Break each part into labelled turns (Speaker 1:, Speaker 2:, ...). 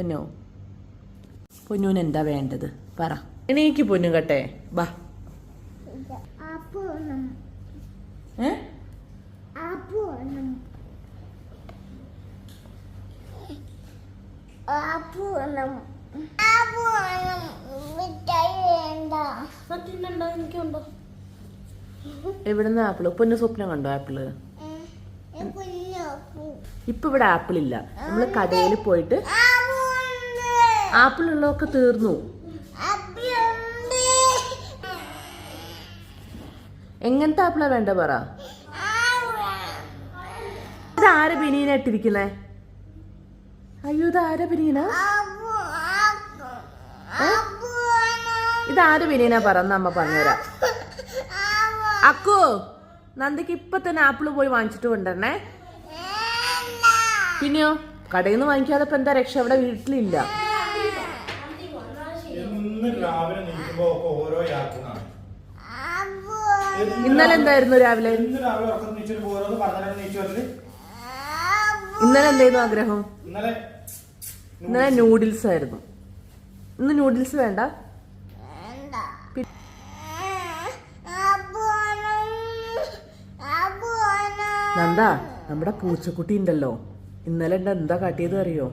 Speaker 1: പൊന്നോ? പൊന്നൂന് എന്താ വേണ്ടത്? പറ. എണീക്ക് പൊന്നു കട്ടെ. ബാ. എവിടുന്ന് ആപ്പിൾ? പൊന്നു സ്വപ്നം കണ്ടോ
Speaker 2: ആപ്പിൾ?
Speaker 1: ഇപ്പൊ ഇവിടെ ആപ്പിൾ ഇല്ല നമ്മൾ കടയിൽ പോയിട്ട് ആപ്പിൾ ഉള്ളതൊക്കെ തീർന്നു എങ്ങനത്തെ ആപ്പിളാ വേണ്ട പറ? ഇതാര ആരെ ബിനീന ഇട്ടിരിക്കുന്നേ? അയ്യോ ഇതാര ബിനീന? ഇതാര ബിനീന പറന്ന അമ്മ പറഞ്ഞുതരാം. അക്കു നന്ദിക്ക് ഇപ്പൊ തന്നെ ആപ്പിൾ പോയി വാങ്ങിച്ചിട്ട് കൊണ്ടുവരണേ. പിന്നെയോ? കടയിൽ നിന്ന് വാങ്ങിക്കാതെ ഇപ്പൊ എന്താ രക്ഷ? അവിടെ വീട്ടിലില്ല.
Speaker 3: എന്ന് രാവിലെ നീക്കുമ്പോ ഒക്കെ ഓരോ യാത്രയാണ്
Speaker 1: ഇന്നലെ എന്തായിരുന്നു രാവിലെ?
Speaker 3: ഇന്ന് രാവിലെ ഉറക്കം നീച്ചിട്ട് ഓരോന്ന് പറഞ്ഞാലും നീച്ചു വരൽ
Speaker 1: ഇന്നലെ എന്തായിരുന്നു ആഗ്രഹം?
Speaker 3: ഇന്നലെ
Speaker 1: ഇന്നലെ നൂഡിൽസ് ആയിരുന്നു. ഇന്ന് നൂഡിൽസ് വേണ്ട. നന്ദ നമ്മുടെ പൂച്ചക്കുട്ടി ഉണ്ടല്ലോ. ഇന്നലെ എന്താ കാട്ടിയത് അറിയോ?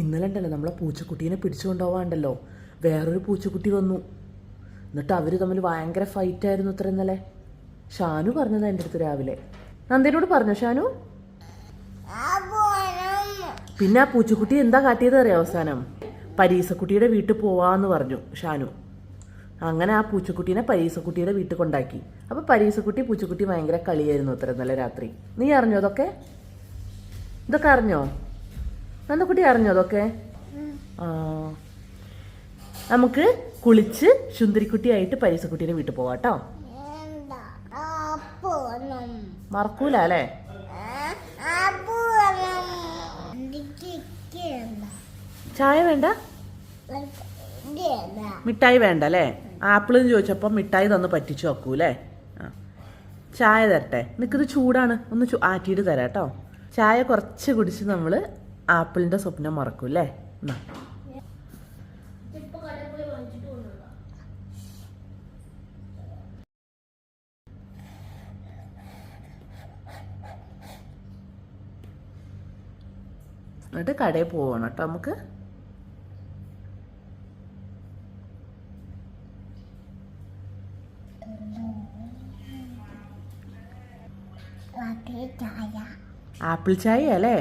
Speaker 1: ഇന്നലെ ഉണ്ടല്ലോ നമ്മളെ പൂച്ചക്കുട്ടീനെ പിടിച്ചു കൊണ്ടുപോവാണ്ടല്ലോ വേറൊരു പൂച്ചക്കുട്ടി വന്നു. എന്നിട്ട് അവർ തമ്മിൽ ഭയങ്കര ഫൈറ്റ് ആയിരുന്നു ഇത്ര ഇന്നലെ. ഷാനു പറഞ്ഞത് എന്റെ അടുത്ത് രാവിലെ. നന്ദിനോട് പറഞ്ഞോ ഷാനു? പിന്നെ ആ പൂച്ചക്കുട്ടി എന്താ കാട്ടിയത് അറിയാം അവസാനം? പരീസക്കുട്ടിയുടെ വീട്ടിൽ പോവാന്ന് പറഞ്ഞു ഷാനു. അങ്ങനെ ആ പൂച്ചക്കുട്ടീനെ പരീസക്കുട്ടിയുടെ വീട്ടിൽ കൊണ്ടാക്കി. അപ്പൊ പരീസക്കുട്ടി പൂച്ചക്കുട്ടി ഭയങ്കര കളിയായിരുന്നു അത്ര ഇന്നലെ രാത്രി. നീ അറിഞ്ഞോ അതൊക്കെ? ഇതൊക്കെ അറിഞ്ഞോ? നന്ദക്കുട്ടി അറിഞ്ഞോ അതൊക്കെ? ആ. നമുക്ക് കുളിച്ച് സുന്ദരിക്കുട്ടിയായിട്ട് കുട്ടീനെ വീട്ടിൽ പോവാട്ടോ മറക്കൂല അല്ലേ? ചായ വേണ്ട? മിഠായി വേണ്ട അല്ലേ? ആപ്പിളെന്ന് ചോദിച്ചപ്പോൾ മിഠായി തന്ന് പറ്റിച്ചു വെക്കൂലേ ചായ തരട്ടെ. നിനക്കിത് ചൂടാണ്. ഒന്ന് ആറ്റിയിട്ട് തരാം കേട്ടോ. ചായ കുറച്ച് കുടിച്ച് നമ്മൾ ആപ്പിളിന്റെ സ്വപ്നം മറക്കും അല്ലേ എന്നാ
Speaker 4: ഇപ്പൊ കടയിൽ പോയി വാങ്ങിച്ചിട്ട് കൊണ്ടുവരാം
Speaker 1: എന്നിട്ട് കടയിൽ പോവണം കേട്ടോ നമുക്ക്. ആപ്പിൾ ചായ അല്ലേ?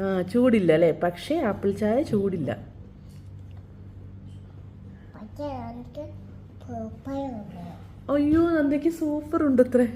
Speaker 1: ആ ചൂടില്ല അല്ലേ? പക്ഷേ ആപ്പിൾ ചായ ചൂടില്ല.
Speaker 2: പക്ഷേ
Speaker 1: അയ്യോ നന്ദയ്ക്ക് സൂപ്പർ ഉണ്ട് അത്രേ